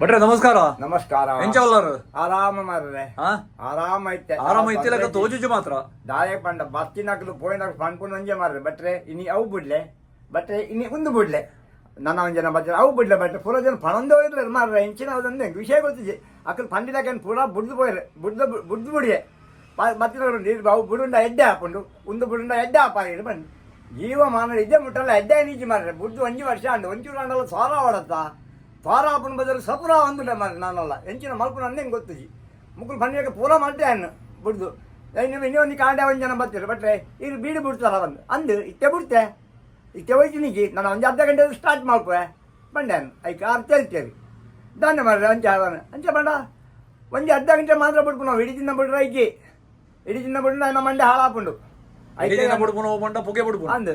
ಭಟ್ರೆ ನಮಸ್ಕಾರ. ನಮಸ್ಕಾರ. ಎಂಚ ಆರಾಮ ಮಾರ್ರೆ. ಹಾ ಆರಾಮ ಐತೆ. ಆರಾಮ ಇತ್ತಿಲಕ ತೋಜುಜು ಮಾತ್ರ. ದಾರೆ ಪಂಡ ಬತ್ತಿನಕಲು ಪೋಯಿನ ಪಂಡ್ಕೊಂಡು ಒಂಜೆ ಮಾರ್ರೆ. ಬಟ್ರೆ ಇನಿ ಅವು ಬುಡ್ಲೆ. ಬಟ್ರೆ ಇನಿ ಒಂದು ಬುಡ್ಲೆ. ನನ್ನ ಒಂಜನ ಬಟ್ರೆ ಅವು ಬುಡ್ಲೆ ಬಟ್ರೆ ಪೂರ ಜನ ಪಣಂದೋ ಇರ್ಲಿಲ್ಲ ಮಾರ್ರೆ. ಇಂಚಿನ ಅದೊಂದು ವಿಷಯ ಗೊತ್ತಿದೆ. ಅಕಲು ಪಂಡಿಲಕ ಪೂರ ಬುಡ್ದು ಪೋಯ್ರೆ ಬುಡ್ದು ಬುಡ್ದು ಬಿಡಿಯೆ ಬತ್ತಿನ ನೀರು ಅವು ಬುಡುಂಡ ಎಡ್ಡೆ ಹಾಕೊಂಡು ಒಂದು ಬುಡುಂಡ ಎಡ್ಡೆ ಹಾಪಾಗಿರು ಬಂದು. ಜೀವ ಮಾನ ಇದ್ದೆ ಮುಟ್ಟಲ್ಲ ಎಡ್ಡೆ ನೀಚಿ ಮಾರ್ರೆ. ಬುಡ್ದು ಒಂಜಿ ವರ್ಷ ಅಂಡು ಒಂಚೂರು ಅಂಡಲ್ಲ ಸೋರ ಹೊಡತ್ತಾ? ಸೋರ ಹಾಪನ ಬದಲು ಸಪುರ ಒಂದುಲೆ ಮಾರೆ ನಾನಲ್ಲ. ಎಂಚಿನ ಮಲ್ಪು ಎಂಗ್ ಗೊತ್ತಿ ಮುಕ್ಕಳು ಪಂಡಿಗೆ ಪೂರ ಮಾಡ್ತೆ ಅನ್ನು ಬಿಡ್ದು. ನೀವು ಇನ್ನೊಂದು ಕಾಂಡೆ ಒಂದು ಜನ ಬರ್ತೀರಿ ಬಟ್ರೆ, ಇಲ್ಲಿ ಬೀಡಿ ಬಿಡ್ತಾರ ಬಂದು. ಅಂದು, ಇತ್ತೆ ಬಿಡ್ತೆ. ಇತ್ತೆ ಹೋಯ್ತಿನಿಗಿ ನಾನು ಒಂದು ಅರ್ಧ ಗಂಟೆ ಸ್ಟಾರ್ಟ್ ಮಾಡ್ಕೋ ಬಂಡೆ ಅನ್ನು. ಐಕ ಅರ್ಥ ಹೇಳ್ತೇವೆ. ದಾನ್ಯ ಮಾಡ್ರಿ ಅಂಚೆ ಅವನು. ಅಂಚೆ ಬೇಡ. ಒಂದು ಅರ್ಧ ಗಂಟೆ ಮಾತ್ರ ಬಿಡ್ಕು ನಾವು. ಇಡೀ ದಿನ ಬಿಡ್ರೆ ಐಕಿ ಇಡೀ ದಿನ ಬಿಡ್ರೆ ನಮ್ಮ ಮಂಡೆ ಹಾಳಾಪುಂಡು ಐದು ದಿನ ಬುಡ್ಪುನ ಹೋಗ್ಬಂಡ ಪುಗೆ ಬುಡ್ಪುನ ಅಂದು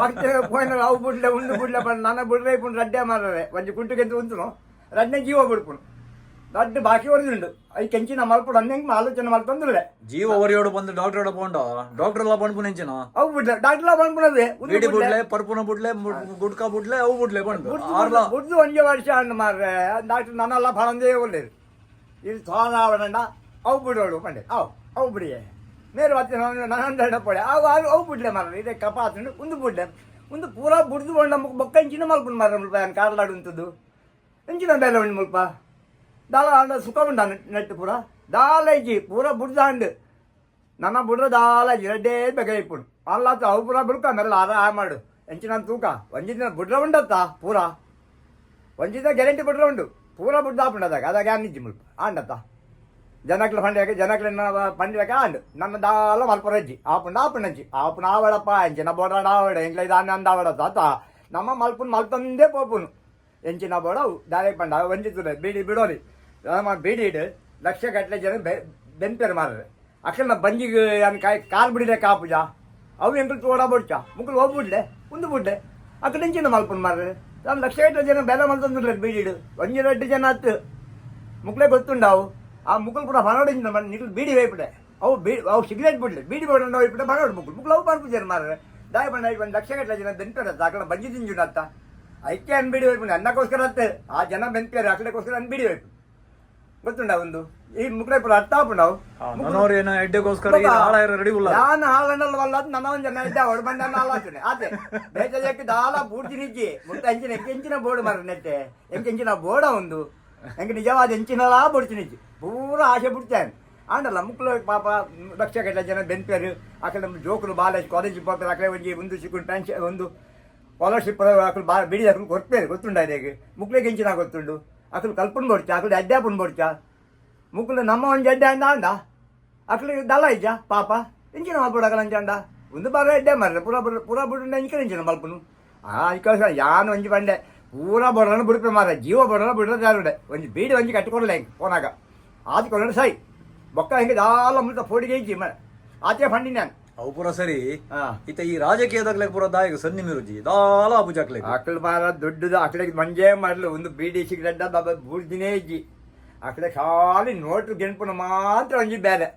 ಮತ್ತೆ ಪೋಯ್ನ ಅವು ಬಿಡ್ಲೆ ಉಂಡು ಬಿಡ್ಲೆ ಬಂದು ನಾನು ಬಿಡ್ರೆ ಇಪ್ಪುಂಡು ರಡ್ಡೆ ಮಾರ್ರೆ ಒಂಜಿ ಕುಂಟುಗೆ ಅಂತ ಉಂಟು ರಡ್ನೆ ಜೀವ ಬಿಡ್ಪುಣು ದೊಡ್ಡ ಬಾಕಿ ಹೊಡೆದುಂಡು ಐ ಕೆಂಚಿನ ಮಲ್ಪುಡು ಅಂದಂಗೆ ಆಲೋಚನೆ ಮಾಡ್ತಂದ್ರೆ ಜೀವ ಒರಿಯೋಡು ಬಂದು ಡಾಕ್ಟರ್ ಎಲ್ಲ ಬಂಡ ಡಾಕ್ಟರ್ ಎಲ್ಲ ಬಂದ್ಪುನ ಎಂಚಿನ ಅವು ಬಿಡ್ಲೆ ಡಾಕ್ಟರ್ ಬಂದ್ಬಿಡದೆ ಬೀಡಿ ಬುಡ್ಲೆ ಪರ್ಪುನ ಬುಡ್ಲೆ ಮುಡ್- ಗುಡ್ಕ ಬುಡ್ಲೆ ಅವು ಬುಡ್ಲೆ ಬಂದು ಆರ್ಲ ಬುಡ್ದು ಒಂಜೆ ವರ್ಷ ಅಂಡ್ ಮಾರ್ರೆ ಡಾಕ್ಟರ್ ನನ್ನೆಲ್ಲ ಫಲಂದೇ ಒಳ್ಳೇದು ಇದು ಸೋನಾವಣ ಅವು ಬಿಡೋಡು ಪಂಡೆ ಅವು ಅವು ಬಿಡಿಯೆ ಮೇರೆ ಮತ್ತೆ ನನ್ನ ಪಡೆ. ಅವು ಅವು ಅವು ಬಿಡ್ಲೆ ಮರ ಇದೇ ಕಪ ಹಾಕೊಂಡು ಒಂದು ಬಿಡ್ಲೆ. ಒಂದು ಪೂರ ಬುಡ್ದು ಬಂಡ ಬೊಕ್ಕ ಇಂಚಿನ ಮಲ್ಪುಂಡು ಮರ ಮುಲ್ಪ ಕಾರ್ಲಾಡು ಉಂಟದ್ದು ಇಂಚಿನ ಬೆಲೆ ಉಂಡು ಮುಲ್ಪ. ದಾಲ ಅಂಡ ಸುಖ ಉಂಡ ನೆಟ್ಟು ಪೂರ. ದಾಲ ಇಜ್ಜಿ ಪೂರ ಬುಡ್ದ ಹಂಡು ನನ್ನ ಬುಡ್ರ ದಾಲ ರೆಡ್ಡೇ ಬೇಗ ಇಪ್ಪುಡು ಅಲ್ಲ ಅವು ಪೂರ ಬಿಡ್ಕ ಮೆಲ್ಲ ಆದ ಆ ಮಾಡು. ಎಂಚಿನ ತೂಕ. ಒಂಜಿನ ಬುಡ್ರ ಉಂಡತ್ತ ಪೂರ. ಒಂಜಿನ ಗ್ಯಾರಂಟಿ ಬುಡ್ರ ಉಂಡು. ಪೂರ ಬುಡ್ದ ಹಾಪುಂಡದಾಗ ಅದಾಗ ಅನ್ನಿಜ್ಜಿ ಮುಲ್ಪ. ಆಂಡತ್ತ. ಜನಕ್ಲ ಪಂಡ್ಯಕ್ಕೆ ಜನಕ್ಲಿನ ಪಂಡ್ಯಕ್ಕೆ ಆಂಡ್ ನನ್ನ ದಾಲ ಮಲ್ಪೊರ ಅಜ್ಜಿ ಆಪುಂಡ ಆಪುಂಡ ಆಪುನ ಆಪುಂಡ ಎಂಚಿನ ಬೋಡ ಆವಡ ಎಂಗ್ಲ ದಾನ ಅಂದ ತಾತ ನಮ್ಮ ಮಲ್ಪುನ್ ಮಲ್ತಂದೇ ಪೋಪುನು. ಎಂಚಿನ ಬೋಡ ದಾರಿ ಪಂಡ ವಂಚಿತುಡೆ ಬೀಡಿ ಬಿಡೋರಿ ಬೀಡಿ ಇಡು, ಲಕ್ಷ ಗಟ್ಟಲೆ ಜನ ಬೆ ಮಾರರೆ. ಮಾರ್ರೆ ಅಕ್ಕನ ಬಂಜಿಗೆ ಏನು ಕಾಯಿ, ಕಾಲು ಬಿಡಿದೆ ಕಾಪುಜ. ಅವು ಎಂಕ್ಲು ತೋಡ ಬೊಡ್ಚ. ಮುಕ್ಕಲು ಹೋಗ್ಬಿಡ್ಲೆ ಉಂದು ಬಿಡ್ಲೆ. ಅಕ್ಕ ಎಂಚಿನ ಮಲ್ಪುನ್ ಮಾರ್ರೆ. ನಾನು ಲಕ್ಷ ಗಟ್ಟಲೆ ಜನ ಬೆಲೆ ಮಲ್ತಂದ್ರೆ ಬೀಡಿ ಇಡು. ಒಂಜಿ ರಡ್ಡು ಜನ ಹತ್ತು ಮುಕ್ಲೆ ಗೊತ್ತುಂಡಾವು? ಆ ಕೂಡ ಮನೋಡಿಂದ ನಿಕ್ಲು ಬೀಡಿ ಹೋಗ್ಬಿಟ್ಟೆ ಅವು ಬೀಡಿ ಅವು ಸಿಗರೇಟ್ ಬಿಡ್ಲಿ ಬೀಡಿ ಬೋಡ ಹೋಗ್ಬಿಟ್ಟು ಮನೋಡ್ ಮುಕ್ಳು ಮುಕ್ಳು ಅವು ಮಾಡ್ಬಿಡ್ತಾರೆ ಮಾರ್ರೆ. ದಾಯ ಬಂಡ ಒಂದು ಲಕ್ಷ ಗಟ್ಟಲೆ ಜನ ಬೆಂತಾರೆ ಅಕ್ಕಡ ಬಂಜಿ ತಿಂಜುಂಡು ಅತ್ತ ಐಕೆ ಅನ್ಬಿಡಿ ಹೋಗ್ಬಿಟ್ಟು ಅನ್ನಕ್ಕೋಸ್ಕರ ಅತ್ತೆ. ಆ ಜನ ಬೆಂಪೇರು ಅಕ್ಕಡೆಗೋಸ್ಕರ ಅನ್ಬಿಡಿ ಹೋಯ್ತು. ಗೊತ್ತುಂಡ ಒಂದು? ಈ ಮುಕ್ಳೆ ಪುರ ಅರ್ಥ ಆಪುಂಡವು ನನ್ನವ್ರು ಏನೋ ಎಡ್ಡೆಗೋಸ್ಕರ ಈ ಹಾಳ ರೆಡಿ ಉಲ್ಲ ನಾನು ಹಾಳಣ್ಣಲ್ಲ ವಲ್ಲ ನನ್ನ ಒಂದು ಜನ ಇದ್ದ ಹೊಡ ಬಂದ ಆತೆ ಬೇಜಾರಕ್ಕೆ ದಾಲ ಪೂರ್ತಿ ನಿಜ್ಜಿ ಮುಟ್ಟ ಎಂಚಿನ ಎಂಚಿನ ಬೋರ್ಡ್ ಮಾರ ನೆಟ್ಟೆ. ಎಂಚಿನ ಬೋರ್ಡ ಒಂದು? ಎಂಕ ನಿಜವಾದ ಹೆಂಚಿನಲ್ಲ ಬಿಡ್ತೀನಿ ಪೂರ ಆಸೆ ಬಿಡ್ತೇನೆ ಆಂಡಲ್ಲ ಮುಕ್ಳು ಪಾಪ ಲಕ್ಷ ಗಟ್ಟಲೆ ಜನ ಬೆಂಪೇರು ಆಕಡೆ ಕಡೆ ನಮ್ಮ ಜೋಕುಲು ಬಾಲೇಜ್ ಕಾಲೇಜ್ ಪಾಪ ಆಕಡೆ ಒಂದು ಒಂದು ಸಿಕ್ಕೊಂಡು ಪೆನ್ಷನ್ ಒಂದು ಸ್ಕಾಲರ್ಶಿಪ್ ಆಕಳು ಬಾ ಬಿಡಿ ಆಕಳು ಕೊಡ್ತೇವೆ ಗೊತ್ತುಂಡ ಅದೇಗೆ ಮುಕ್ಳಿಗೆ ಹೆಂಚಿನ ಗೊತ್ತುಂಡು ಆಕಳು ಕಲ್ಪನ್ ಬಡ್ಚ ಆಕಳು ಅಡ್ಡಾಪನ್ ಬಡ್ಚ ಮುಕ್ಕಳು ನಮ್ಮ ಒಂದು ಅಡ್ಡ ಅಂದ ಅಂದ ಅಕ್ಕಳಿಗೆ ದಲ್ಲ ಇಜ್ಜ ಪಾಪ ಹೆಂಚಿನ ಮಲ್ಪುಡಕಲ ಅಂಜಂಡ ಒಂದು ಬಾರ ಎಡ್ಡೆ ಮಾರ್ರೆ ಪೂರ ಬುಡ ಪೂರ ಬುಡ ಎಂಚಿನ ಮಲ್ಪನು ಆ ಯಾನು ಒಂಜಿ ಬಂಡೆ ಪೂರ ಬಡನ ಬಿಡುತ್ತೆ ಮಾರ ಜೀವ ಬಡನ ಬಿಡ್ರೆ? ಜಾರುಡೆ ಒಂದು ಬೀಡಿ ಒಂಜಿ ಕಟ್ಟಿಕೊಡಲ್ಲ ಹೆಂಗೆ ಫೋನಾಗ. ಆದ್ಕೊಂಡು ಸೈ ಬೊಕ್ಕ ಹೆಂಗೆ ದಾಲ ಮುಳ್ತ ಫೋಡಿಗೆ ಇಜ್ಜಿ ಮ ಆಚೆ ಫಂಡಿ ನಾನು. ಅವು ಪೂರ ಸರಿ. ಈತ ಈ ರಾಜಕೀಯದಾಗ್ಲೆ ಪೂರ ದಾಯಕ ಸನ್ನಿ ಮಿರುಜಿ. ದಾಲ ಅಬುಜಾಕ್ಲೆ ಆಕಳು ಮಾರ ದೊಡ್ಡದು ಆಕಳಿಗೆ ಮಂಜೆ ಮಾಡಲು ಒಂದು ಬೀಡಿ ಸಿಗರೆಡ್ಡ ಬಾಬಾ ಬೂರ್ದಿನೇ ಇಜ್ಜಿ. ಆಕಡೆ ಖಾಲಿ ನೋಟು ಗೆಣಪನ ಮಾತ್ರ ಒಂಜಿ ಬೇರೆ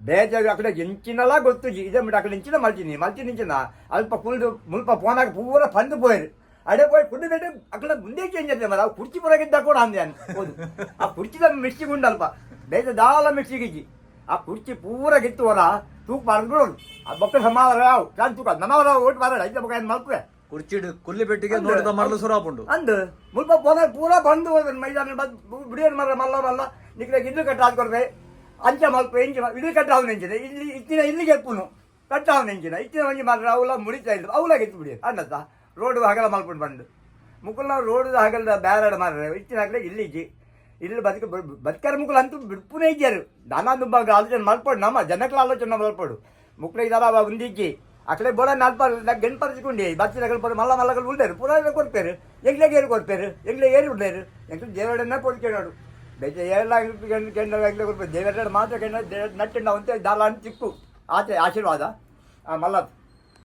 ಬೇಜಾರು ಆಕಡೆ ಎಂಚಿನಲ್ಲ ಗೊತ್ತು ಇದೇ ಬಿಟ್ಟು ಅಕಡೆ ಎಂಚಿನ ಮಲ್ಚಿನಿ ಮಲ್ಚಿ ನಿಂಚಿನ. ಅಲ್ಪ ಕುಲ್ದು ಮುಲ್ಪ ಫೋನಾಗ ಪೂರ ಪಂದು ಪೋಯರು ಅಡೆ ಪೋಯ್ ಕುಡ್ದು ಬೇಡ ಅಕಡೆ ಮುಂದೆ ಚೇಂಜ್ ಆಯ್ತು ಮರ ಅವು ಕುರ್ಚಿ ಪುರಗಿದ್ದ ಕೂಡ ಅಂದೆ ಅನ್ ಹೌದು ಆ ಕುರ್ಚಿದ ಮಿಕ್ಸಿಗೆ ಉಂಡಲ್ಪ ಬೇಜ ದಾಲ ಮಿರ್ಚಿ ಗಿಜಿ ಆ ಕುರ್ಚಿ ಪೂರ ಗಿತ್ತು ಹೊರ ತೂಕ ಮಾಡಿದ್ ಬಿಡೋದು ಆ ಬೊಕ್ಕ ಸಮಾವರ ಕಾನ್ ತೂಕ ನಮ್ಮವರ ಓಟ್ ಮಾರ ಐದ ಬೊಕ್ಕ ಏನು ಮಲ್ಪೆ ಕುರ್ಚಿಡ್ ಕುಲ್ಲಿ ಬೆಟ್ಟಿಗೆ ನೋಡಿದ ಮರಲು ಸುರಾಪುಂಡು ಅಂದು ಮುಲ್ಪ ಪೋನ ಪೂರ ಬಂದು ಮೈದಾನ ಬಿಡಿಯನ್ ಮರ ಮಲ್ಲ ಮಲ್ಲ ನಿಕ್ಲೆ ಇದ್ದು ಕಟ್ಟ ಹಾಕೊಡ್ರೆ ಅಂಚ ಮಲ್ಪ ಎಂಚ ಇದು ಕಟ್ಟ ಅವ್ನು ಇಲ್ಲಿ ಇತ್ತಿನ ಇಲ್ಲಿಗೆ ಎಪ್ಪುನು ಕಟ್ಟ ಅವ್ನು ನೆಂಚಿನ ಇತ್ತಿನ ಒಂಜಿ ಮಾತ್ರ ಅವುಲ ಮುಡಿತಾ ಇದ್ರು ಬಿಡಿಯೋದು ಅನ್ನತ್ತ ರೋಡ್ ಹಗಲ ಮಲ್ಕೊಂಡು ಬಂದು ಮುಕ್ಕುಲ್ ನಾವು ರೋಡ್ ಹಗಲ ಬ್ಯಾರಡ್ ಮಾರ್ರೆ ಇತ್ತಿನ ಹಗಲ ಇಲ್ಲಿ ಇಜ್ಜಿ ಇಲ್ಲಿ ಬದುಕ ಬದುಕರ ಮುಕ್ಕಲು ಅಂತೂ ಬಿಡ್ಪುನೇ ಇಜ್ಜಾರು ನಾನಾ ತುಂಬ ಆಲೋಚನೆ ಮಲ್ಪಡು ನಮ್ಮ ಜನಕ್ಲ ಆಲೋಚನೆ ಮಲ್ಪಡು ಮುಕ್ಕಳ ಇದಾರ ಒಂದಿಜ್ಜಿ ಅಕಡೆ ಬೋಡ ನಾಲ್ಪ ಗಂಟು ಪರಿಸ್ಕೊಂಡು ಬಚ್ಚಿನ ಪರ ಮಲ್ಲ ಮಲ್ಲಗಳು ಉಳ್ದಾರು ಪುರ ಕೊಡ್ಪೇರು ಎಂಗ್ಲೆಗೆ ಏರು ಕೊಡ್ಪೇರು ಎಂಗ್ಲೆ ಏರಿ ಉಳ್ಳೇರು ಎಂಗ್ಲೆ ದೇವರನ್ನ ಕೊಡ್ಕೊಂಡು ಬೇಜ ಎಲ್ಲ ಕೆಂಡ ಎಂಗ್ಲೆ ಕೊಡ್ಬೇಕು ದೇವರ ಮಾತ್ರ ಕೆಂಡ ನಟ್ಟಿಂಡ ಅಂತ ದಾಲ ಅಂತ ಚಿಕ್ಕು ಆಚೆ ಆಶೀರ್ವಾದ ಆ ಮಲ್ಲ